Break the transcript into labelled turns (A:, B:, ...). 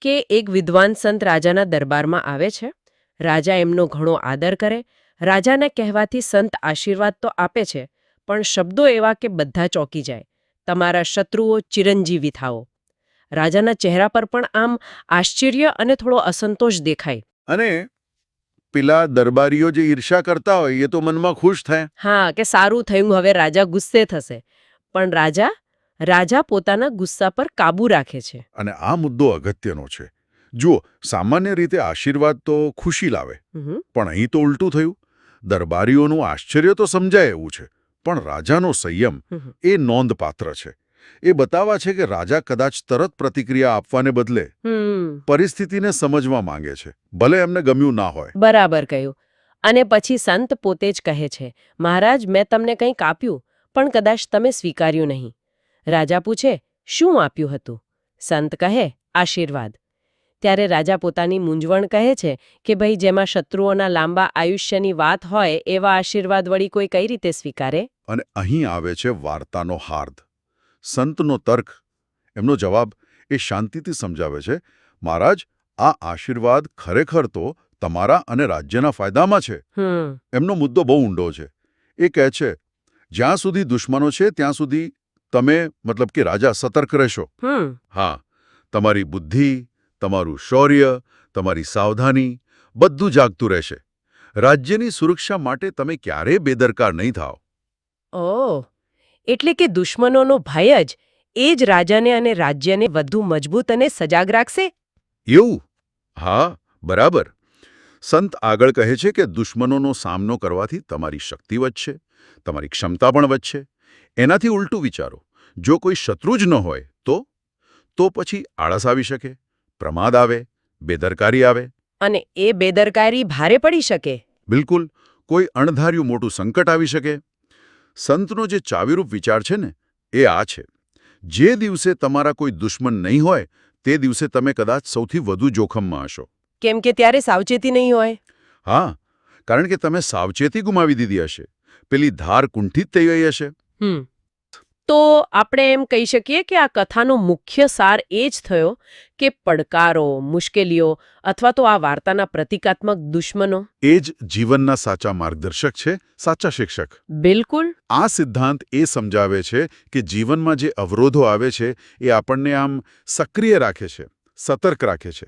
A: કે એક વિદ્વાન સંત રાજાના દરબારમાં આવે છે? રાજા એમનો ઘણો આદર કરે. રાજાને કહેવાથી સંત આશીર્વાદ તો આપે છે પણ શબ્દો એવા કે બધા ચોંકી જાય. તમારા શત્રુઓ ચિરંજીવી થાઓ. રાજાના ચહેરા પર પણ આમ આશ્ચર્ય અને થોડો અસંતોષ દેખાય.
B: અને પેલા દરબારીઓ જે ઈર્ષા કરતા હોય એ તો મનમાં ખુશ થાય.
A: હા કે સારું થયું હવે રાજા ગુસ્સે થશે. પણ રાજા રાજા પોતાના ગુસ્સા પર કાબુ રાખે છે.
B: અને આ મુદ્દો અગત્યનો છે. જુઓ સામાન્ય રીતે આશીર્વાદ તો ખુશી લાવે પણ અહીં તો ઉલટું થયું. દરબારીઓનું આશ્ચર્ય તો સમજાય એવું છે પણ રાજાનો સંયમ એ નોંધપાત્ર છે. એ બતાવવા છે કે રાજા કદાચ તરત પ્રતિક્રિયા આપવાને બદલે પરિસ્થિતિને સમજવા માંગે છે ભલે એમને ગમ્યું ના હોય.
A: બરાબર કહ્યું. અને પછી સંત પોતે જ કહે છે મહારાજ મેં તમને કંઈક આપ્યું પણ કદાચ તમે સ્વીકાર્યું નહીં. રાજા પૂછે શું આપ્યું હતું? સંત કહે આશીર્વાદ. ત્યારે રાજા પોતાની મૂંઝવણ કહે છે કે ભાઈ જેમાં શત્રુઓના લાંબા આયુષ્યની વાત હોય એવા આશીર્વાદ વળી કોઈ કઈ રીતે સ્વીકારે?
B: અને અહીં આવે છે વાર્તાનો હાર્દ. સંતનો તર્ક. એમનો જવાબ એ શાંતિથી સમજાવે છે મહારાજ આ આશીર્વાદ ખરેખર તો તમારા અને રાજ્યના ફાયદામાં છે. એમનો મુદ્દો બહુ ઊંડો છે. એ કહે છે જ્યાં સુધી દુશ્મનો છે ત્યાં સુધી તમે મતલબ કે રાજા સતર્ક રહેશો. હા તમારી બુદ્ધિ તમારું શૌર્ય તમારી સાવધાની બધું જાગતું રહેશે. રાજ્યની સુરક્ષા માટે તમે ક્યારેય બેદરકાર નહીં થાઓ.
A: ઓ એટલે કે દુશ્મનોનો ભય જ એ જ રાજાને અને રાજ્યને વધુ મજબૂત અને સજાગ રાખશે?
B: એવું? હા બરાબર. સંત આગળ કહે છે કે દુશ્મનોનો સામનો કરવાથી તમારી શક્તિ વધશે તમારી ક્ષમતા પણ વધશે. એનાથી ઉલટું વિચારો. જો કોઈ શત્રુ જ ન હોય તો? તો પછી આળસ આવી શકે પ્રમાદ આવે બેદરકારી આવે.
A: અને એ બેદરકારી ભારે પડી શકે.
B: બિલકુલ કોઈ અણધાર્યું મોટું સંકટ આવી શકે. સંતનો જે ચાવીરૂપ વિચાર છે ને એ આ છે. જે દિવસે તમારા કોઈ દુશ્મન નહીં હોય તે દિવસે તમે કદાચ સૌથી વધુ જોખમમાં હશો.
A: કેમ કે ત્યારે સાવચેતી નહીં હોય?
B: હા કારણ કે તમે સાવચેતી ગુમાવી દીધી હશે. પેલી ધાર કુંઠિત થઈ ગઈ હશે.
A: હમ. તો આપણે એમ કહી શકીએ કે આ કથાનો મુખ્ય સાર એ જ થયો કે પડકારો મુશ્કેલીઓ અથવા તો આ વાર્તાના પ્રતિકાત્મક દુશ્મનો.
B: એ જ જીવનના સાચા માર્ગદર્શક છે સાચા શિક્ષક.
A: બિલકુલ.
B: આ સિદ્ધાંત એ સમજાવે છે કે જીવનમાં જે અવરોધો આવે છે એ આપણને આમ સક્રિય રાખે છે સતર્ક રાખે છે.